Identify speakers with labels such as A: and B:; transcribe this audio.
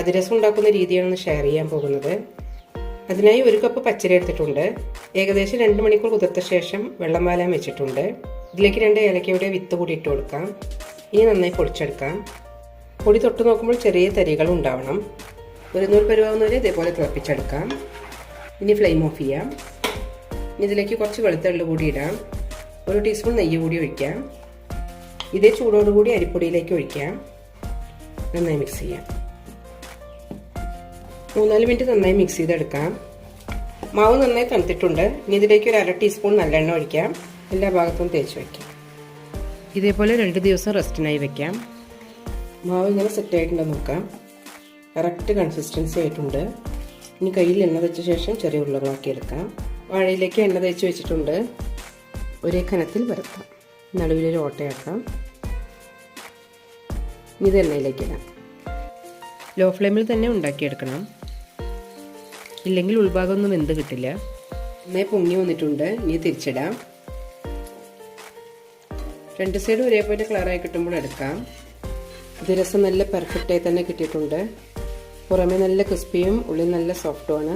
A: അതിരസം ഉണ്ടാക്കുന്ന രീതിയാണ് ഷെയർ ചെയ്യാൻ പോകുന്നത്. അതിനായി ഒരു കപ്പ് പച്ചരി എടുത്തിട്ടുണ്ട്. ഏകദേശം രണ്ട് മണിക്കൂർ കുതിർത്ത ശേഷം വെള്ളം വാലാൻ വെച്ചിട്ടുണ്ട്. ഇതിലേക്ക് രണ്ട് ഏലക്കയുടെ വിത്ത് കൂടി ഇട്ട് കൊടുക്കാം. ഇനി നന്നായി പൊടിച്ചെടുക്കാം പൊടി തൊട്ട് നോക്കുമ്പോൾ ചെറിയ തരികൾ ഉണ്ടാവണം. ഒരു നൂൽ പരുവാകുന്നവരെ ഇതേപോലെ തിളപ്പിച്ചെടുക്കാം. ഇനി ഫ്ലെയിം ഓഫ് ചെയ്യാം. ഇനി ഇതിലേക്ക് കുറച്ച് വെളുത്തുള്ളി കൂടി ഇടാം. ഒരു ടീസ്പൂൺ നെയ്യ് കൂടി ഒഴിക്കാം. ഇതേ ചൂടോടുകൂടി അരിപ്പൊടിയിലേക്ക് ഒഴിക്കാം. നന്നായി മിക്സ് ചെയ്യാം. മൂന്നാൽ മിനിറ്റ് നന്നായി മിക്സ് ചെയ്തെടുക്കാം. മാവ് നന്നായി തണുത്തിട്ടുണ്ട്. ഇനി ഇതിലേക്ക് ഒരു അര ടീസ്പൂൺ നല്ലെണ്ണ ഒഴിക്കാം. എല്ലാ ഭാഗത്തും തേച്ച് വയ്ക്കാം. ഇതേപോലെ രണ്ട് ദിവസം റെസ്റ്റിനായി വെക്കാം മാവ് ഇങ്ങനെ സെറ്റ് ആയിട്ടുണ്ടോ നോക്കാം. കറക്റ്റ് കൺസിസ്റ്റൻസി ആയിട്ടുണ്ട്. ഇനി കയ്യിൽ എണ്ണ വെച്ച ശേഷം ചെറിയ ഉരുളകളാക്കി എടുക്കാം. വാഴയിലേക്ക് എണ്ണ തേച്ച് വെച്ചിട്ടുണ്ട്. ഒരേ കനത്തിൽ വരത്താം നടുവിലൊരു ഓട്ടയാക്കാം. ഇനി ഇത് എണ്ണയിലേക്ക് ഇടാം. ലോ ഫ്ലെയിമിൽ തന്നെ ഉണ്ടാക്കിയെടുക്കണം. ഇല്ലെങ്കിൽ ഉൾഭാഗമൊന്നും വെന്ത് കിട്ടില്ല. നന്നായി പൊങ്ങി വന്നിട്ടുണ്ട്. ഇനി തിരിച്ചിടാം. രണ്ട് സൈഡും ഒരേപോലെ കളറായി കിട്ടുമ്പോൾ എടുക്കാം. ഇത് രസം നല്ല പെർഫെക്റ്റായി തന്നെ കിട്ടിയിട്ടുണ്ട്. പുറമേ നല്ല ക്രിസ്പിയും ഉള്ളിൽ നല്ല സോഫ്റ്റുമാണ്